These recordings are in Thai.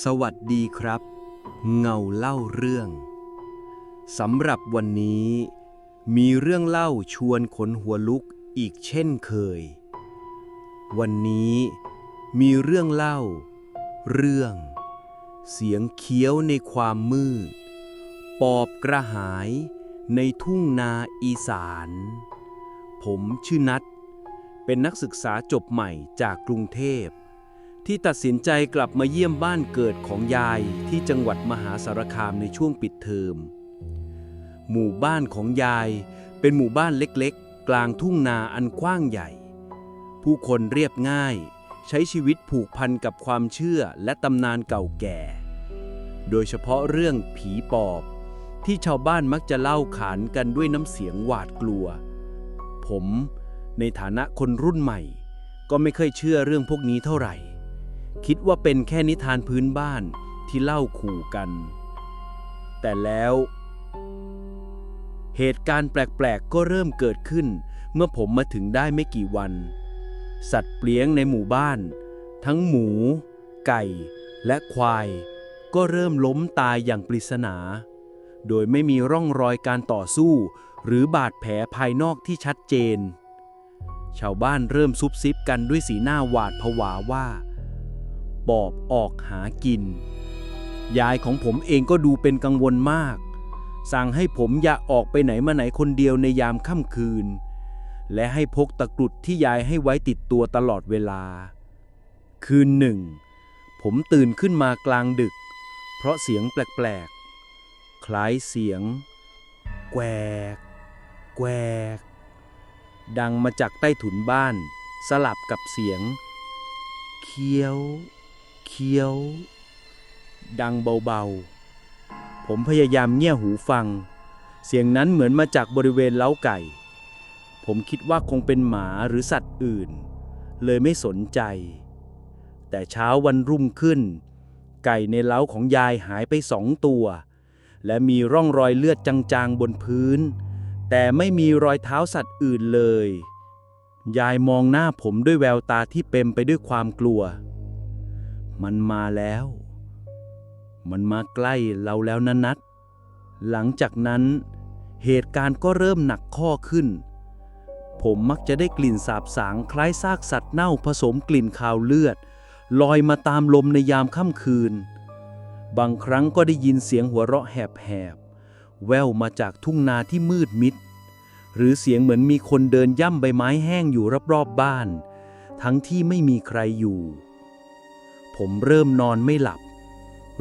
สวัสดีครับ เงาเล่าเรื่องสำหรับวันนี้ มีเรื่องเล่าชวนขนหัวลุกอีกเช่นเคย วันนี้มีเรื่องเล่า เรื่อง เสียงเคี้ยวในความมืด ปอบกระหายในทุ่งนาอีสาน ผมชื่อนัทเป็นนักศึกษาจบใหม่จากกรุงเทพ ที่ตัดสินใจกลับมาเยี่ยมบ้านเกิดของยายที่จังหวัดมหาสารคามในช่วงปิดเทอม หมู่บ้านของยายเป็นหมู่บ้านเล็กๆ กลางทุ่งนาอันกว้างใหญ่ ผู้คนเรียบง่าย ใช้ชีวิตผูกพันกับความเชื่อและตำนานเก่าแก่ โดยเฉพาะเรื่องผีปอบ ที่ชาวบ้านมักจะเล่าขานกันด้วยน้ำเสียงหวาดกลัว ผมในฐานะคนรุ่นใหม่ ก็ไม่เคยเชื่อเรื่องพวกนี้เท่าไหร่ คิดว่าเป็นแค่นิทานพื้นบ้านที่เล่าขู่กัน แต่แล้ว เหตุการณ์แปลกๆ ก็เริ่มเกิดขึ้น เมื่อผมมาถึงได้ไม่กี่วัน สัตว์เลี้ยงในหมู่บ้าน ทั้งหมู ไก่ และควาย ก็เริ่มล้มตายอย่างปริศนา โดยไม่มีร่องรอยการต่อสู้ หรือบาดแผลภายนอกที่ชัดเจน ชาวบ้านเริ่มซุบซิบกันด้วยสีหน้าหวาดผวาว่า ปอบออกหากิน ยายของผมเองก็ดูเป็นกังวลมาก สั่งให้ผมอย่าออกไปไหนมาไหนคนเดียวในยามค่ำคืน และให้พกตะกรุดที่ยายให้ไว้ติดตัวตลอดเวลา คืนหนึ่ง ผมตื่นขึ้นมากลางดึก เพราะเสียงแปลกๆ คล้ายเสียง แกวก แกวก ดังมาจากใต้ถุนบ้าน สลับกับเสียง เคี้ยว เคี้ยว ดังเบาๆ ผมพยายามเงี่ยหูฟัง เสียงนั้นเหมือนมาจากบริเวณเล้าไก่ ผมคิดว่าคงเป็นหมาหรือสัตว์อื่น เลยไม่สนใจ แต่เช้าวันรุ่งขึ้น ไก่ในเล้าของยายหายไปสองตัว และมีร่องรอยเลือดจางๆบนพื้น แต่ไม่มีรอยเท้าสัตว์อื่นเลย ยายมองหน้าผมด้วยแววตาที่เต็มไปด้วยความกลัว มันมาแล้ว มันมาใกล้เราแล้วนะนัด หลังจากนั้นเหตุการณ์ก็เริ่มหนักข้อขึ้น ผมมักจะได้กลิ่นสาบสางคล้ายซากสัตว์เน่าผสมกลิ่นคาวเลือด ลอยมาตามลมในยามค่ำคืน บางครั้งก็ได้ยินเสียงหัวเราะแหบๆ แววมาจากทุ่งนาที่มืดมิด หรือเสียงเหมือนมีคนเดินย่ำใบไม้แห้งอยู่รอบๆบ้าน ทั้งที่ไม่มีใครอยู่ ผมเริ่มนอนไม่หลับ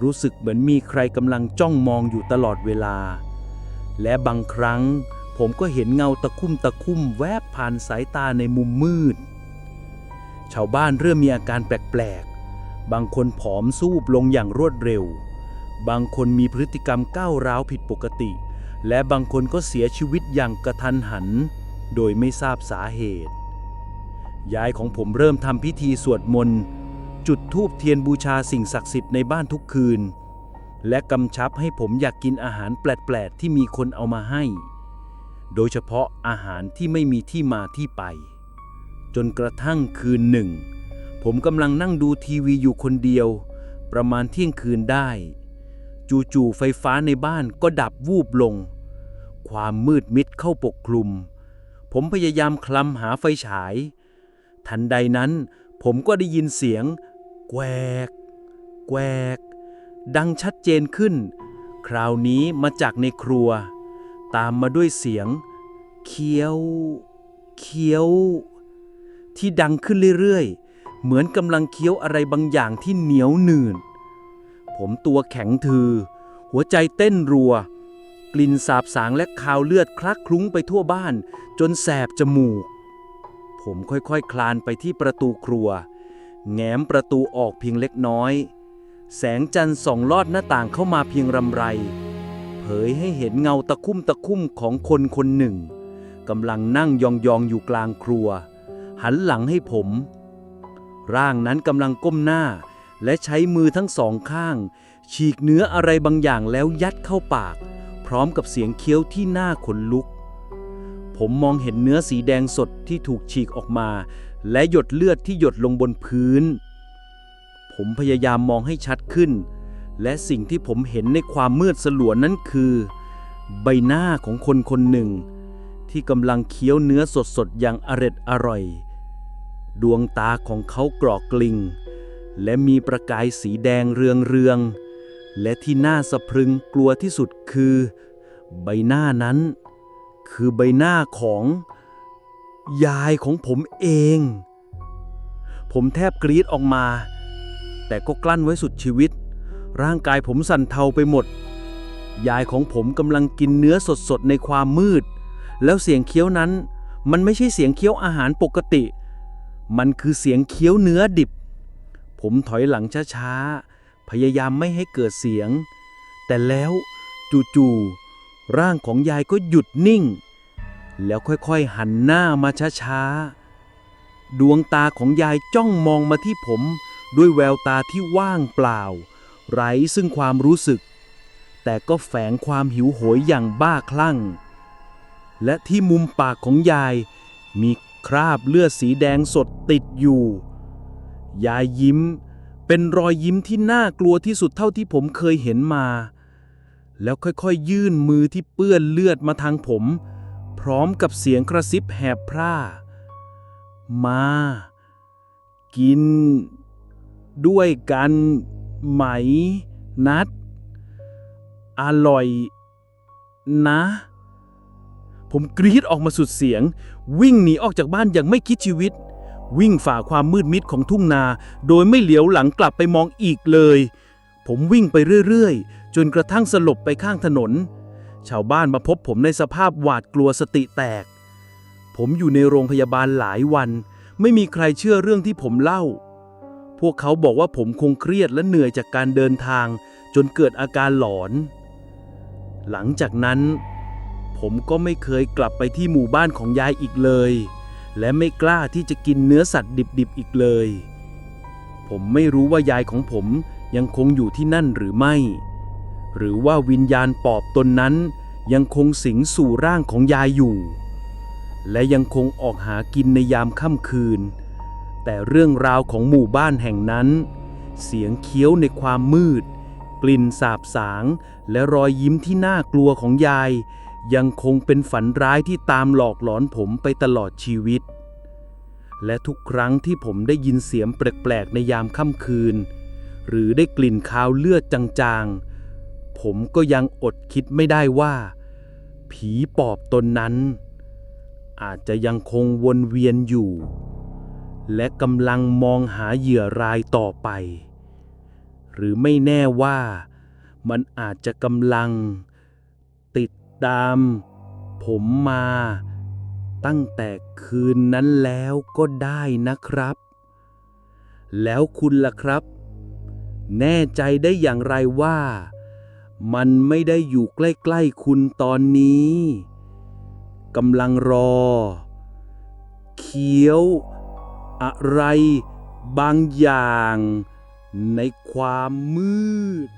รู้สึกเหมือนมีใครกำลังจ้องมองอยู่ตลอดเวลา และบางครั้ง ผมก็เห็นเงาตะคุ่มตะคุ่มแวบผ่านสายตาในมุมมืด ชาวบ้านเริ่มมีอาการแปลกๆ บางคนผอมซูบลงอย่างรวดเร็ว บางคนมีพฤติกรรมก้าวร้าวผิดปกติ และบางคนก็เสียชีวิตอย่างกระทันหัน โดยไม่ทราบสาเหตุยายของผมเริ่มทำพิธีสวดมนต์ จุดธูปเทียนบูชาสิ่งศักดิ์สิทธิ์ในบ้านทุกคืน และกำชับให้ผมอยากกินอาหารแปลก ๆ ที่มีคนเอามาให้ โดยเฉพาะอาหารที่ไม่มีที่มาที่ไป จนกระทั่งคืนหนึ่ง ผมกำลังนั่งดูทีวีอยู่คนเดียว ประมาณเที่ยงคืนได้ จู่ๆไฟฟ้าในบ้านก็ดับวูบลง ความมืดมิดเข้าปกคลุม ผมพยายามคลำหาไฟฉาย ทันใดนั้นผมก็ได้ยินเสียง แกวก แกวก ดังชัดเจนขึ้น คราวนี้มาจากในครัว ตามมาด้วยเสียง เคี้ยว เคี้ยว ที่ดังขึ้นเรื่อยๆ เหมือนกำลังเคี้ยวอะไรบางอย่างที่เหนียวหนืดผมตัวแข็งทือ หัวใจเต้นรัว กลิ่นสาบสางและคาวเลือดคลักคลุ้งไปทั่วบ้าน จนแสบจมูก ผมค่อยๆคคลานไปที่ประตูครัว แง้มประตูออกเพียงเล็กน้อย แสงจันทร์ส่องลอดหน้าต่างเข้ามาเพียงรำไร เผยให้เห็นเงาตะคุ่มตะคุ่มของคนคนหนึ่งกำลังนั่งยองๆอยู่กลางครัว หันหลังให้ผม ร่างนั้นกำลังก้มหน้า และใช้มือทั้งสองข้าง ฉีกเนื้ออะไรบางอย่างแล้วยัดเข้าปาก พร้อมกับเสียงเคี้ยวที่หน้าขนลุก ผมมองเห็นเนื้อสีแดงสดที่ถูกฉีกออกมา และหยดเลือดที่หยดลงบนพื้น ผมพยายามมองให้ชัดขึ้น และสิ่งที่ผมเห็นในความมืดสลัวนั้นคือ ใบหน้าของคนคนหนึ่ง ที่กำลังเคี้ยวเนื้อสดๆอย่างอร็ดอร่อย ดวงตาของเขากรอกกลิง และมีประกายสีแดงเรืองเรืองๆและที่น่าสะพรึงกลัวที่สุดคือ ใบหน้านั้น คือใบหน้าของ ยายของผมเอง ผมแทบกรีดออกมา แต่ก็กลั้นไว้สุดชีวิต ร่างกายผมสั่นเทาไปหมด ยายของผมกำลังกินเนื้อสดๆในความมืด แล้วเสียงเคี้ยวนั้น มันไม่ใช่เสียงเคี้ยวอาหารปกติ มันคือเสียงเคี้ยวเนื้อดิบ ผมถอยหลังช้าๆ พยายามไม่ให้เกิดเสียง แต่แล้วจู่ๆร่างของยายก็หยุดนิ่ง แล้วค่อยๆหันหน้ามาช้าๆ ดวงตาของยายจ้องมองมาที่ผม ด้วยแววตาที่ว่างเปล่า ไร้ซึ่งความรู้สึก แต่ก็แฝงความหิวโหยอย่างบ้าคลั่ง และที่มุมปากของยาย มีคราบเลือดสีแดงสดติดอยู่ ยายยิ้ม เป็นรอยยิ้มที่น่ากลัวที่สุดเท่าที่ผมเคยเห็นมา แล้วค่อยๆ ยื่นมือที่เปื้อนเลือดมาทางผม พร้อมกับเสียงกระซิบแหบพร่า มา กิน ด้วยกันไหม นัด อร่อย นะ ผมกรีดออกมาสุดเสียง วิ่งหนีออกจากบ้านอย่างไม่คิดชีวิต วิ่งฝ่าความมืดมิดของทุ่งนา โดยไม่เหลียวหลังกลับไปมองอีกเลย ผมวิ่งไปเรื่อย ๆ จนกระทั่งสลบไปข้างถนน ชาวบ้านมาพบผมในสภาพหวาดกลัวสติแตก ผมอยู่ในโรงพยาบาลหลายวัน ไม่มีใครเชื่อเรื่องที่ผมเล่า พวกเขาบอกว่าผมคงเครียดและเหนื่อยจากการเดินทาง จนเกิดอาการหลอน หลังจากนั้น ผมก็ไม่เคยกลับไปที่หมู่บ้านของยายอีกเลย และไม่กล้าที่จะกินเนื้อสัตว์ดิบๆอีกเลย ผมไม่รู้ว่ายายของผมยังคงอยู่ที่นั่นหรือไม่ หรือว่าวิญญาณปอบตนนั้น ยังคงสิงสู่ร่างของยายอยู่ และยังคงออกหากินในยามค่ำคืน แต่เรื่องราวของหมู่บ้านแห่งนั้น เสียงเคี้ยวในความมืด กลิ่นสาบสาง และรอยยิ้มที่น่ากลัวของยาย ยังคงเป็นฝันร้ายที่ตามหลอกหลอนผมไปตลอดชีวิต และทุกครั้งที่ผมได้ยินเสียงแปลกๆในยามค่ำคืน หรือได้กลิ่นคาวเลือดจางๆ ผมก็ยังอดคิดไม่ได้ว่า ผีปอบตนนั้น อาจจะยังคงวนเวียนอยู่ และกำลังมองหาเหยื่อรายต่อไป หรือไม่แน่ว่ามันอาจจะกำลัง ติดตาม ผมมา ตั้งแต่คืนนั้นแล้วก็ได้นะครับ แล้วคุณล่ะครับแน่ใจได้อย่างไรว่า มันไม่ได้อยู่ใกล้ๆคุณตอนนี้กำลังรอ เคี้ยว อะไรบางอย่างในความมืด